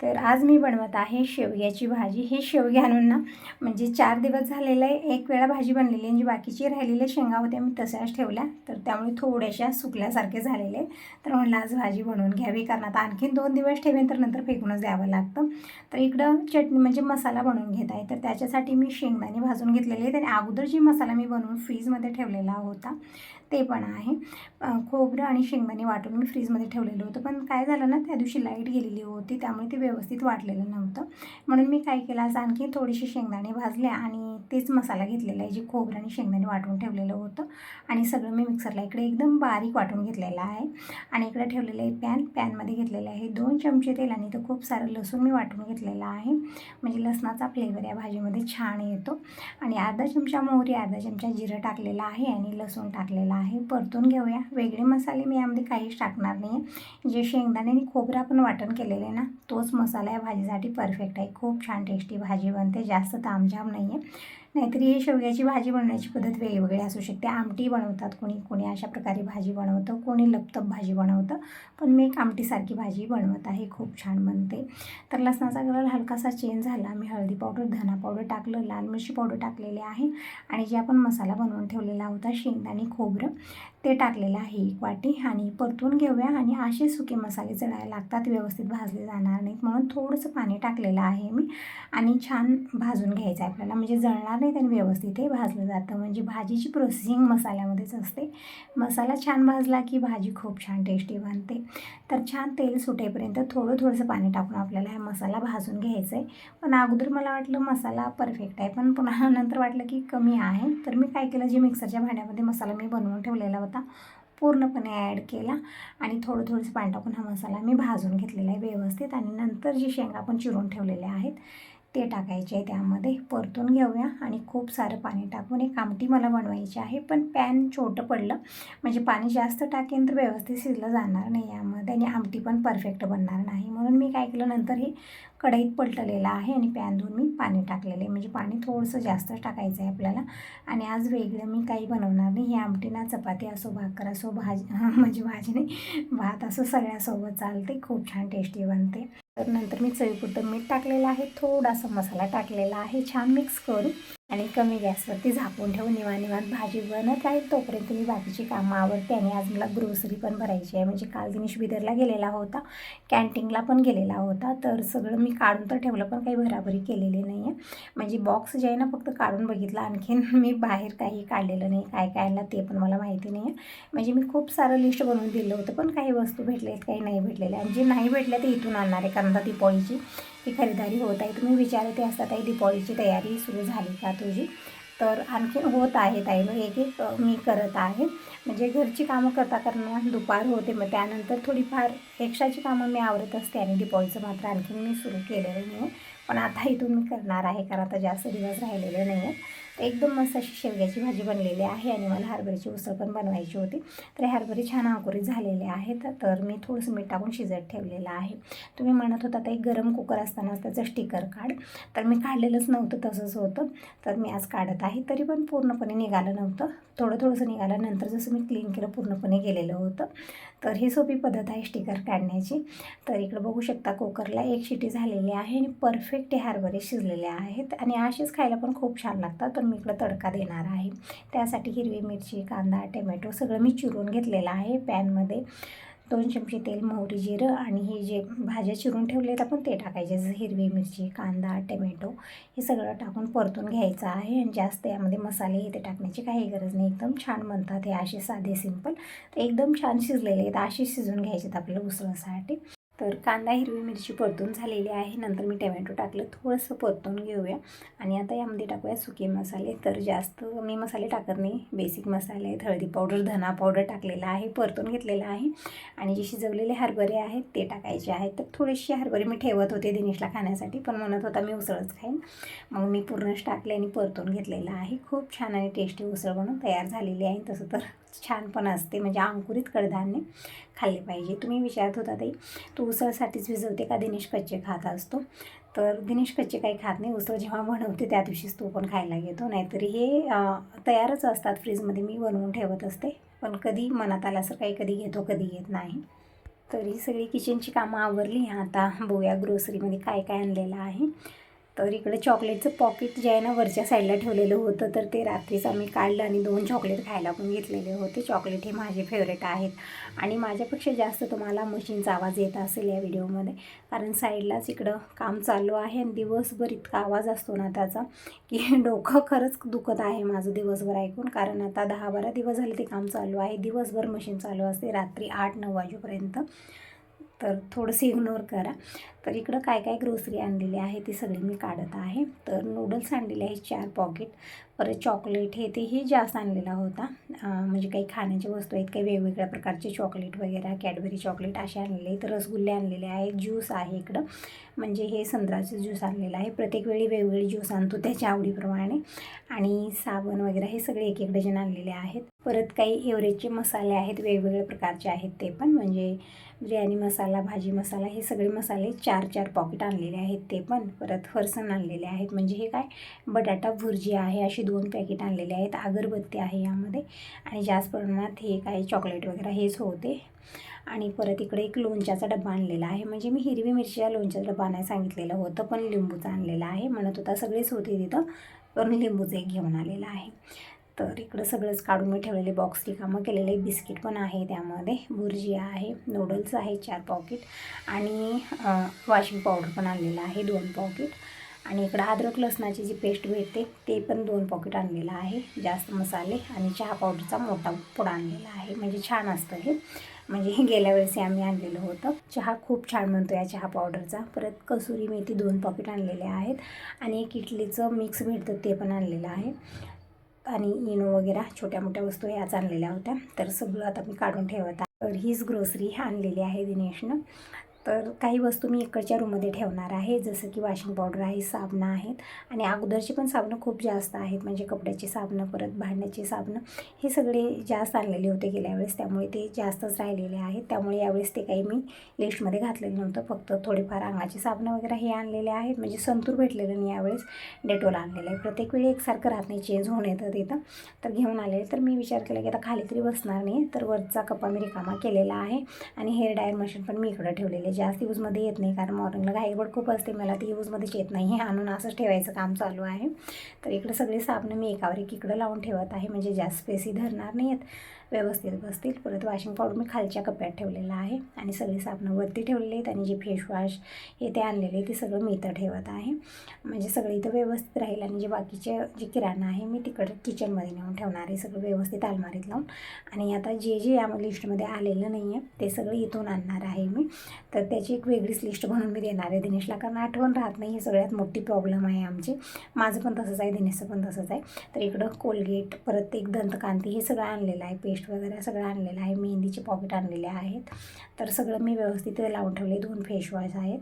तर आज मी बनवत आहे शेवग्याची भाजी. हे शेवगे आणून ना म्हणजे चार दिवस झालेलं आहे एक वेळा भाजी बनलेली आणि जी बाकीची राहिलेल्या शेंगा होत्या मी तशाच ठेवल्या. तर त्यामुळे थोड्याशा सुकल्यासारखे झालेले. तर म्हणलं आज भाजी बनवून घ्यावी कारण आता आणखीन दोन दिवस ठेवेन तर नंतर फेकूनच द्यावं लागतं. तर इकडं चटणी म्हणजे मसाला बनवून घेत आहे. तर त्याच्यासाठी मी शेंगदाणे भाजून घेतलेले आहेत आणि अगोदर जी मसाला मी बनवून फ्रीजमध्ये ठेवलेला होता ते पण आहे. खोबरं आणि शेंगदाणे वाटून मी फ्रीजमध्ये ठेवलेलं होतं. पण काय झालं ना त्या दिवशी लाइट गेलेली होती त्यामुळे ते व्यवस्थित वाटलेलं नव्हतं. म्हणून मी काय केलं आज आणखी थोडीशी शेंगदाणे भाजले आणि तेच मसाला घेतलेला आहे जे खोबरं आणि शेंगदाणे वाटून ठेवलेलं होतं. आणि सगळं मी मिक्सरला इकडे एकदम बारीक वाटून घेतलेलं आहे. आणि इकडे ठेवलेलं आहे पॅन. पॅनमध्ये घेतलेले आहे दोन चमचे तेल आणि इथं खूप सारं लसूण मी वाटून घेतलेलं आहे. म्हणजे लसणाचा फ्लेवर या भाजीमध्ये छान येतो. आणि अर्धा चमचा मोहरी अर्धा चमचा जिरं टाकलेलं आहे आणि लसूण टाकलेला आहे परतून घेऊया. वेगळे मसाले मी यामध्ये काहीच टाकणार नाही आहे जे शेंगदाणे आणि खोबरं आपण वाटण केलेले आहे ना तोच मसाला या भाजीसाठी परफेक्ट आहे. खूप छान टेस्टी भाजी बनते. जास्त तामझाम नाही आहे नाहीतरी हे शेवग्याची भाजी बनवण्याची पद्धत वेगवेगळी असू शकते. आमटी बनवतात कोणी कोणी अशा प्रकारे भाजी बनवतं कोणी लपतप भाजी बनवतं. पण मी एक आमटीसारखी भाजी बनवत आहे खूप छान बनते. तर लसणाचा कलर हलकासा चेंज झाला. मी हळदी पावडर धना पावडर टाकलं लाल मिरची पावडर टाकलेली आहे. आणि जे आपण मसाला बनवून ठेवलेला होता शेंगदाणे खोबरं ते टाकलेलं आहे. एक वाटी आणि परतून घेऊया आणि असे सुके मसाले चढायला लागतात व्यवस्थित भाजले जाणार नाहीत म्हणून थोडंसं पाणी टाकलेलं आहे मी आणि छान भाजून घ्यायचं आहे आपल्याला. म्हणजे जळणार नाही आणि व्यवस्थित हे भाजलं जातं. म्हणजे भाजीची प्रोसेसिंग मसाल्यामध्येच असते. मसाला छान भाजला की भाजी खूप छान टेस्टी बनते. तर छान तेल सुटेपर्यंत थोडं थोडंसं पाणी टाकून आपल्याला हा मसाला भाजून घ्यायचा आहे. पण अगोदर मला वाटलं मसाला परफेक्ट आहे. पण पुन्हा नंतर वाटलं की कमी आहे. तर मी काय केलं? जे मिक्सरच्या भांड्यामध्ये मसाला मी बनवून ठेवलेला होता पूर्णपणे ॲड केला आणि थोडं थोडंसं पाणी टाकून हा मसाला मी भाजून घेतलेला आहे व्यवस्थित आणि नंतर जी शेंगा आपण चिरून ठेवलेल्या आहेत ते टाकायचे आहे त्यामध्ये. परतून घेऊया आणि खूप सारं पाणी टाकून एक आमटी मला बनवायची आहे. पण पॅन छोटं पडलं. म्हणजे पाणी जास्त टाकेन तर व्यवस्थित शिजलं जाणार नाही यामध्ये आणि आमटी पण परफेक्ट बनणार नाही. म्हणून मी काय केलं नंतर हे कढईत पलटलेलं आहे आणि पॅन धुवून मी पाणी टाकलेलं आहे. म्हणजे पाणी थोडंसं जास्त टाकायचं आहे आपल्याला. आणि आज वेगळं मी काही बनवणार नाही. ही आमटी ना चपाती असो भाकर असो भाजी म्हणजे भाजी नाही भात असो सगळ्यासोबत चालते. खूप छान टेस्टी बनते. तर नंतर मी चवीपुरतं मीठ टाकलेलं आहे थोडासा मसाला टाकलेला आहे छान मिक्स करून. आणि कमी गॅसवरती झाकून ठेवून निवा निवांत भाजी बनत आहे. तोपर्यंत मी बाकीची कामं आवडते आणि आज मला ग्रोसरी पण भरायची आहे. म्हणजे काल दिनेश बिदरला गेलेला होता कॅन्टीनला पण गेलेला होता. तर सगळं मी काढून तर ठेवलं पण काही भराभरी केलेली नाही आहे म्हणजे बॉक्स जे आहे ना फक्त काढून बघितला. आणखीन मी बाहेर काही काढलेलं नाही. काय काय आणलं ते पण मला माहिती नाही आहे म्हणजे मी खूप सारं लिस्ट बनवून दिलं होतं पण काही वस्तू भेटल्या आहेत काही नाही भेटलेल्या. आणि जे नाही भेटल्या ते इथून आणणार आहे कारण ती पॉईची ही खरेदारी होत आहे. तुम्ही विचारते असता ताई दिपाळीची तयारी सुरू झाली का तुझी? तर आणखीन होत आहे ताई एक एक मी करत आहे. म्हणजे घरची कामं करता करता दुपार होते मग त्यानंतर थोडीफार एक्स्ट्राची कामं मी आवरत असते आणि दिपाळीचं मात्र आणखीन मी सुरू केलेलं नाही आहे पण आता इथून मी करणार आहे कारण आता जास्त दिवस राहिलेले नाही आहेत तर एकदम मस्त अशी शेवग्याची भाजी बनलेली आहे आणि मला हरभऱ्याची उसळ पण बनवायची होती. तर हे हरभरे छान अंकुरित झालेले आहेत तर मी थोडंसं मीठ टाकून शिजत ठेवलेलं आहे. तुम्ही म्हणत होता तर एक गरम कुकर असतानाच त्याचं स्टिकर काढ. तर मी काढलेलंच नव्हतं तसंच होतं. तर मी आज काढत आहे तरी पण पूर्णपणे निघालं नव्हतं. थोडं थोडंसं निघालं नंतर जसं मी क्लीन केलं पूर्णपणे गेलेलं होतं. तर ही सोपी पद्धत आहे स्टिकर काढण्याची. तर इकडं बघू शकता कुकरला एक शिटी झालेली आहे आणि परफेक्ट परफेक्ट हरभरे शिजलेले आहेत आणि असेच खायला पण खूप छान लागतात तर मी इकडं तडका देणार आहे. त्यासाठी हिरवी मिरची कांदा टोमॅटो सगळं मी चिरून घेतलेलं आहे पॅनमध्ये. दोन चमचे तेल मोहरी जिरं आणि हे जे भाज्या चिरून ठेवले आहेत आपण ते टाकायचे जसं हिरवी मिरची कांदा टोमॅटो हे सगळं टाकून परतून घ्यायचं आहे आणि जास्त यामध्ये मसाले हे ते टाकण्याची काही गरज नाही. एकदम छान बनतात हे असे साधे सिंपल तर एकदम छान शिजलेले आहेत असे शिजून घ्यायचे आहेत आपल्याला उसळसाठी तर कांदा हिरवी मिरची परतून झालेली आहे. नंतर मी टमॅटो टाकलं. थोडंसं परतून घेऊया. आणि आता यामध्ये टाकूया सुके मसाले. तर जास्त मी मसाले टाकत नाही. बेसिक मसाले आहेत. हळदी पावडर धना पावडर टाकलेला आहे. परतून घेतलेला आहे. आणि जे शिजवलेले हरभरे आहेत ते टाकायचे आहेत. तर थोडेसे हरभरे मी ठेवत होते दिनेशला खाण्यासाठी. पण म्हणत होता मी उसळच खाईन. मग मी पूर्णच टाकले आणि परतून घेतलेलं आहे. खूप छान आणि टेस्टी उसळ बनून तयार झालेली आहे. तसं तर छान पण असते. म्हणजे अंकुरित कडधान्य खाल्ले पाहिजे. तुम्ही विचारत होता ताई तू उसळसाठीच भिजवते का दिनेश कच्चे खात असतो? तर दिनेश कच्चे काही खात नाही. उसळ जेव्हा बनवते त्या दिवशीच तो पण खायला घेतो नाहीतरी हे तयारच असतात फ्रीजमध्ये. मी बनवून ठेवत असते. पण कधी मनात आल्यासर असं काही कधी घेतो कधी घेत नाही. तर ही सगळी किचनची कामं आवरली. आता बोया ग्रोसरीमध्ये काय काय आणलेलं आहे. तर इकडे चॉकलेटचं पॉकेट जे आहे ना वरच्या साईडला ठेवलेलं होतं तर ते रात्रीच आम्ही काढलं आणि दोन चॉकलेट खायला पण घेतलेले होते. चॉकलेट हे माझे फेवरेट आहेत. आणि माझ्यापेक्षा जास्त तुम्हाला मशीनचा आवाज येत असेल या व्हिडिओमध्ये कारण साईडलाच इकडं काम चालू आहे आणि दिवसभर इतका आवाज असतो ना त्याचा की डोकं खरंच दुखत आहे माझं दिवसभर ऐकून. कारण आता दहा बारा दिवस झाले ते काम चालू आहे. दिवसभर मशीन चालू असते रात्री आठ नऊ वाजेपर्यंत. तर थोडंसं इग्नोर करा. तर इकडं काय काय ग्रोसरी आणलेली आहे ती सगळी मी काढत आहे. तर नूडल्स आणलेले आहेत चार पॉकेट परत चॉकलेट हे तेही जास्त आणलेला होता. म्हणजे काही खाण्याच्या वस्तू आहेत काही वेगवेगळ्या प्रकारचे चॉकलेट वगैरे कॅडबरी चॉकलेट असे आणलेले आहेत. रसगुल्ले आणलेले आहेत ज्यूस आहे इकडं. म्हणजे हे संत्र्याचं ज्यूस आणलेलं आहे. प्रत्येक वेळी वेगवेगळे ज्यूस आणतो त्याच्या आवडीप्रमाणे. आणि साबण वगैरे हे सगळे एक एक डझन आणलेले आहेत. परत काही एव्हरेजचे मसाले आहेत वेगवेगळ्या प्रकारचे आहेत ते पण. म्हणजे बिर्याणी मसाला भाजी मसाला हे सगळे मसाले चार चार पॉकेट आणलेले आहेत ते पण. परत फरसन आणलेले आहेत. म्हणजे हे काय? बटाटा भुर्जी आहे अशी दोन पॅकेट आणलेले आहेत. अगरबत्ती आहे यामध्ये. आणि जास्त प्रमाणात हे काय? चॉकलेट वगैरे हेच होते. आणि परत इकडे एक लोणच्याचा डबा आणलेला आहे. म्हणजे मी हिरवी मिरचीचा लोणच्याचा डबा नाही सांगितलेलं होतं पण लिंबूचा आणलेला आहे. म्हणत होता सगळेच होते तिथं. पण लिंबूचं एक घेऊन आलेलं आहे. तर इकडं सगळंच काढून मी ठेवलेले बॉक्स रिकामं केलेले बिस्किट पण आहे त्यामध्ये भुर्जिया आहे नूडल्स आहे चार पॉकेट आणि वॉशिंग पावडर पण आणलेलं आहे दोन पॉकेट आणि इकडं अद्रक लसणाची जी पेस्ट भेटते ते पण दोन पॉकेट आणलेलं आहे. जास्त मसाले आणि चहा पावडरचा मोठा पुडा आणलेला आहे. म्हणजे छान असतं हे. म्हणजे हे गेल्या वेळेस आम्ही आणलेलं होतं. चहा खूप छान म्हणतो या चहा पावडरचा परत कसुरी मेथी दोन पॉकेट आणलेले आहेत. आणि एक इडलीचं मिक्स भेटतं ते पण आणलेलं आहे. आणि इनो वगैरे छोट्या मोठ्या वस्तू ह्याच आणलेल्या होत्या. तर सगळं आता मी काढून ठेवत आहे. तर हीच ग्रोसरी आणलेली आहे दिनेशनं. तर काही वस्तू मी इकडच्या रूममध्ये ठेवणार आहे. जसं की वॉशिंग पावडर आहे साबणं आहेत. आणि अगोदरची पण साबणं खूप जास्त आहेत. म्हणजे कपड्याची साबणं परत भांड्याची साबणं हे सगळे जास्त आणलेले होते गेल्या वेळेस. त्यामुळे ते जास्तच राहिलेले आहेत. त्यामुळे यावेळेस ते काही मी लिस्टमध्ये घातलेलं नव्हतं. फक्त थोडेफार अंगाची साबणं वगैरे हे आणलेले आहेत. म्हणजे संतूर भेटलेलं नाही यावेळेस. डेटोल आणलेलं आहे. प्रत्येक वेळी एकसारखं राहत नाही. चेंज होऊन येतं तिथं तर. घेऊन आलेले. तर मी विचार केला की आता खाली तरी बसणार नाही. तर वरचा कप्पा मी रिकामा केलेला आहे. आणि हेअर डायर मशीन पण मी इकडं ठेवलेले आहे. जास्त यूजमध्ये येत नाही कारण मॉर्निंगला घाईगड खूप असते मला ती यूजमध्येच येत नाही. हे आणून असंच ठेवायचं काम चालू आहे. तर इकडे सगळे साबणं मी एकावर एक इकडं लावून ठेवत आहे म्हणजे जास्त स्पेसी धरणार नाही आहेत व्यवस्थित बसतील. परत वॉशिंग पावडर मी खालच्या कप्प्यात ठेवलेला आहे. आणि सगळी साबणं वरती ठेवलेली आहेत आणि जे फेशवॉश हे ते आणलेले ते सगळं मी इथं ठेवत आहे. म्हणजे सगळं इथं व्यवस्थित राहील आणि जे बाकीचे जे किराणा आहे मी तिकडं किचनमध्ये नेऊन ठेवणार आहे. सगळं व्यवस्थित अलमारीत लावून. आणि आता जे जे या लिस्टमध्ये आलेलं नाही आहे ते सगळं इथून आणणार आहे मी. तर त्याची एक वेगळीच लिस्ट म्हणून मी देणार आहे दिनेशला. कारण आठवण राहत नाही ही सगळ्यात मोठी प्रॉब्लेम आहे आमची. माझं पण तसंच आहे दिनेशचं पण तसंच आहे. तर इकडं कोलगेट परत एक दंतकांती हे सगळं आणलेलं आहे पेस्ट. पेस्ट वगैरे सगळं आणलेलं आहे. मेहंदीचे पॉकेट आणलेले आहेत. तर सगळं मी व्यवस्थित लावून ठेवले. दोन फेशवॉश आहेत.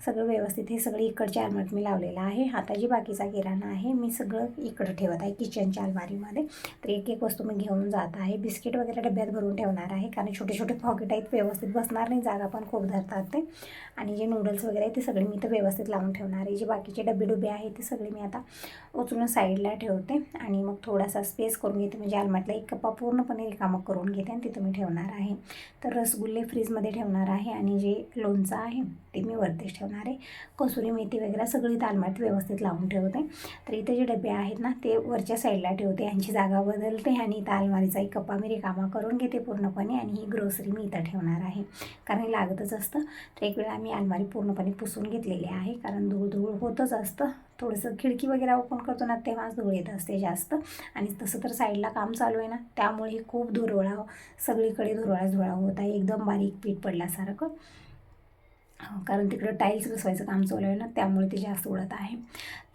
सगळं व्यवस्थित हे सगळं इकडच्या अलमारीत मी लावलेलं आहे. आता जी बाकीचा किराणा आहे. मी सगळं इकडं ठेवत आहे किचनच्या अलमारीमध्ये. तर एक एक वस्तू मी घेऊन जात आहे. बिस्किट वगैरे डब्यात भरून ठेवणार आहे. कारण छोटे छोटे पॉकेट आहेत व्यवस्थित बसणार नाही. जागा पण खूप धरतात ते. आणि जे नूडल्स वगैरे आहेत ते सगळे मी तर व्यवस्थित लावून ठेवणार आहे. जे बाकीचे डबे डुबे आहेत ते सगळे मी आता उचलून साईडला ठेवते. आणि मग थोडासा स्पेस करून घेते. म्हणजे अलमारीतला एक कप्पा पूर्णपणे रिकामं करून घेते आणि तिथं मी ठेवणार आहे. तर रसगुल्ले फ्रीजमध्ये ठेवणार आहे. आणि जे लोणचं आहे ते मी वरतीच ठेवणार आहे. कसुरी मेथी वगैरे सगळी तालमात व्यवस्थित लावून ठेवते. तर इथे जे डबे आहेत ना ते वरच्या साईडला ठेवते. यांची जागा बदलते आणि इथं अलमारीचा एक कप्पा मी रिकामा करून घेते पूर्णपणे आणि ही ग्रोसरी मी इथं ठेवणार आहे. कारण हे लागतच असतं. तर एक वेळा मी अलमारी पूर्णपणे पुसून घेतलेली आहे. कारण धूळ धूळ होतच असतं. थोडंसं खिडकी वगैरे ओपन करतो ना तेव्हाच धूळ येत असते जास्त. आणि तसं तर साईडला काम चालू आहे ना त्यामुळे खूप धुरवळा सगळीकडे धुरळा धुळा होत आहे. एकदम बारीक पीठ पडल्यासारखं. कारण तिकडं टाईल्स बसवायचं काम चालू आहे ना त्यामुळे ते जास्त उडत आहे.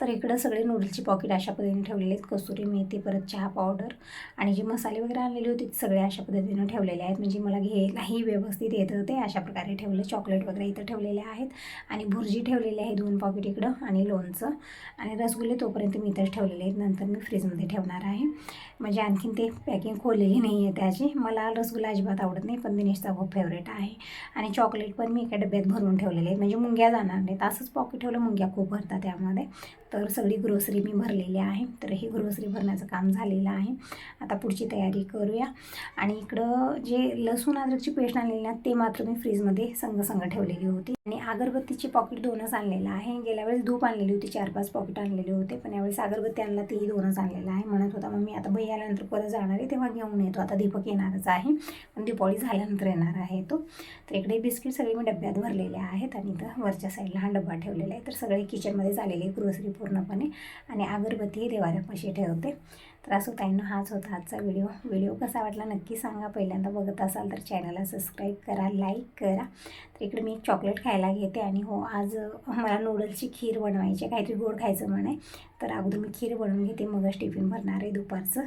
तर इकडं सगळे नूडल्सची पॉकेट अशा पद्धतीने ठेवलेले आहेत. कसुरी मेथी परत चहा पावडर आणि जे मसाले वगैरे आणलेले होते ते सगळे अशा पद्धतीनं ठेवलेले आहेत. म्हणजे मला घ्यायलाही व्यवस्थित येत होते. अशा प्रकारे ठेवले. चॉकलेट वगैरे इथं ठेवलेले आहेत. आणि भुर्जी ठेवलेली आहे दोन पॉकेट इकडं आणि लोणचं. आणि रसगुल्ले तोपर्यंत मी इथंच ठेवलेले आहेत. नंतर मी फ्रीजमध्ये ठेवणार आहे. म्हणजे आणखीन ते पॅकिंग खोललेली नाही आहे त्याची. मला रसगुल्ला अजिबात आवडत नाही पण दिनेशचा खूप फेवरेट आहे. आणि चॉकलेट पण मी एका डब्यात भरून ठेवलेले आहेत. म्हणजे मुंग्या जाणार नाहीत. असंच पॉकेट ठेवलं मुंग्या खूप भरतात त्यामध्ये तर सगळी ग्रोसरी मी भरलेली आहे. तर ही ग्रोसरी भरण्याचं काम झालेलं आहे. आता पुढची तयारी करूया. आणि इकडं जे लसूण अद्रकची पेस्ट आणलेली ना ते मात्र मी फ्रीजमध्ये संग ठेवलेली होती. आणि अगरबत्तीची पॉकेट दोनच आणलेलं आहे. गेल्या वेळेस धूप आणलेली होती चार पाच पॉकेट आणलेले होते. पण यावेळेस अगरबत्ती आणला तेही दोनच आणलेलं आहे. म्हणत होता मग मी आता भैया आल्यानंतर परत जाणार आहे तेव्हा घेऊन येतो. आता दीपक येणारच आहे. पण दीपावली झाल्यानंतर येणार आहे तो. तर इकडे बिस्किट सगळे मी डब्यात भरलेले आहेत. आणि इथं वरच्या साईडला हा डब्बा ठेवलेला आहे. तर सगळे किचनमध्ये झालेले ग्रोसरी पूर्णपणे आणि अगरबत्ती देवाऱ्यापाशी ठेवते. तर असं ताईनं हाच होता आजचा व्हिडिओ. व्हिडिओ कसा वाटला नक्की सांगा. पहिल्यांदा बघत असाल तर चॅनलला सबस्क्राईब करा लाईक करा. तर इकडे मी चॉकलेट खायला घेते आणि हो आज मला नूडल्सची खीर बनवायची आहे. काहीतरी गोड खायचं म्हणे. तर अगोदर मी खीर बनवून घेते. मगच टिफिन भरणार आहे दुपारचं.